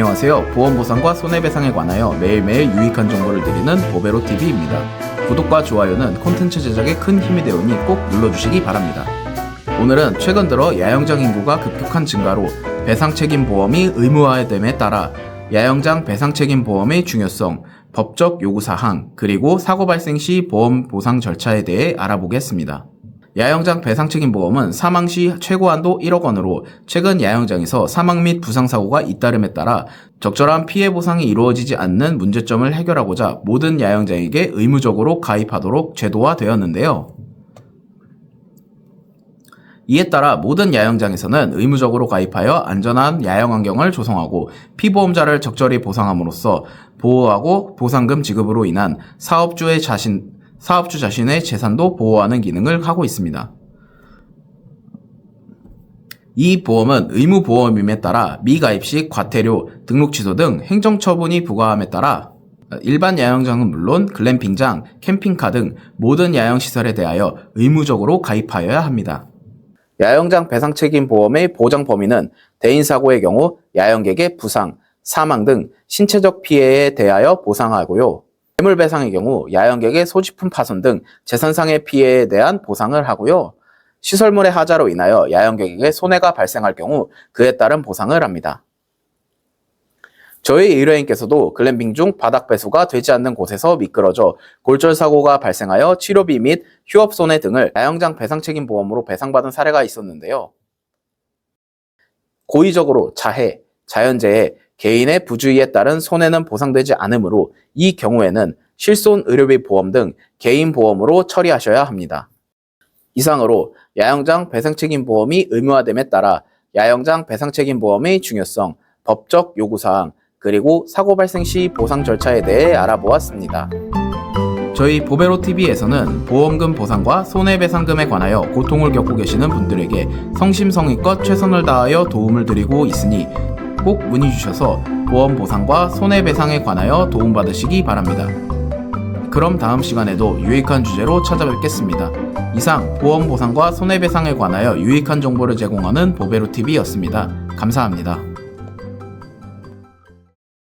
안녕하세요. 보험보상과 손해배상에 관하여 매일매일 유익한 정보를 드리는 보베로TV입니다. 구독과 좋아요는 콘텐츠 제작에 큰 힘이 되오니 꼭 눌러주시기 바랍니다. 오늘은 최근 들어 야영장 인구가 급격한 증가로 배상 책임 보험이 의무화됨에 따라 야영장 배상 책임 보험의 중요성, 법적 요구 사항, 그리고 사고 발생 시 보험 보상 절차에 대해 알아보겠습니다. 야영장 배상 책임 보험은 사망 시 최고 한도 1억 원으로 최근 야영장에서 사망 및 부상 사고가 잇따름에 따라 적절한 피해 보상이 이루어지지 않는 문제점을 해결하고자 모든 야영장에게 의무적으로 가입하도록 제도화되었는데요. 이에 따라 모든 야영장에서는 의무적으로 가입하여 안전한 야영 환경을 조성하고 피보험자를 적절히 보상함으로써 보호하고 보상금 지급으로 인한 사업주의 자신, 사업주 자신의 재산도 보호하는 기능을 하고 있습니다. 이 보험은 의무보험임에 따라 미가입 시 과태료, 등록 취소 등 행정처분이 부과함에 따라 일반 야영장은 물론 글램핑장, 캠핑카 등 모든 야영시설에 대하여 의무적으로 가입하여야 합니다. 야영장 배상 책임 보험의 보장 범위는 대인 사고의 경우 야영객의 부상, 사망 등 신체적 피해에 대하여 보상하고요. 재물 배상의 경우 야영객의 소지품 파손 등 재산상의 피해에 대한 보상을 하고요. 시설물의 하자로 인하여 야영객에게 손해가 발생할 경우 그에 따른 보상을 합니다. 저희 의뢰인께서도 글램핑 중 바닥 배수가 되지 않는 곳에서 미끄러져 골절 사고가 발생하여 치료비 및 휴업 손해 등을 야영장 배상 책임 보험으로 배상받은 사례가 있었는데요. 고의적으로 자해, 자연재해, 개인의 부주의에 따른 손해는 보상되지 않으므로 이 경우에는 실손 의료비 보험 등 개인 보험으로 처리하셔야 합니다. 이상으로 야영장 배상 책임 보험이 의무화됨에 따라 야영장 배상 책임 보험의 중요성, 법적 요구 사항, 그리고 사고 발생 시 보상 절차에 대해 알아보았습니다. 저희 보베로 TV에서는 보험금 보상과 손해배상금에 관하여 고통을 겪고 계시는 분들에게 성심성의껏 최선을 다하여 도움을 드리고 있으니 꼭 문의 주셔서 보험 보상과 손해배상에 관하여 도움받으시기 바랍니다. 그럼 다음 시간에도 유익한 주제로 찾아뵙겠습니다. 이상 보험 보상과 손해배상에 관하여 유익한 정보를 제공하는 보베로 TV였습니다. 감사합니다.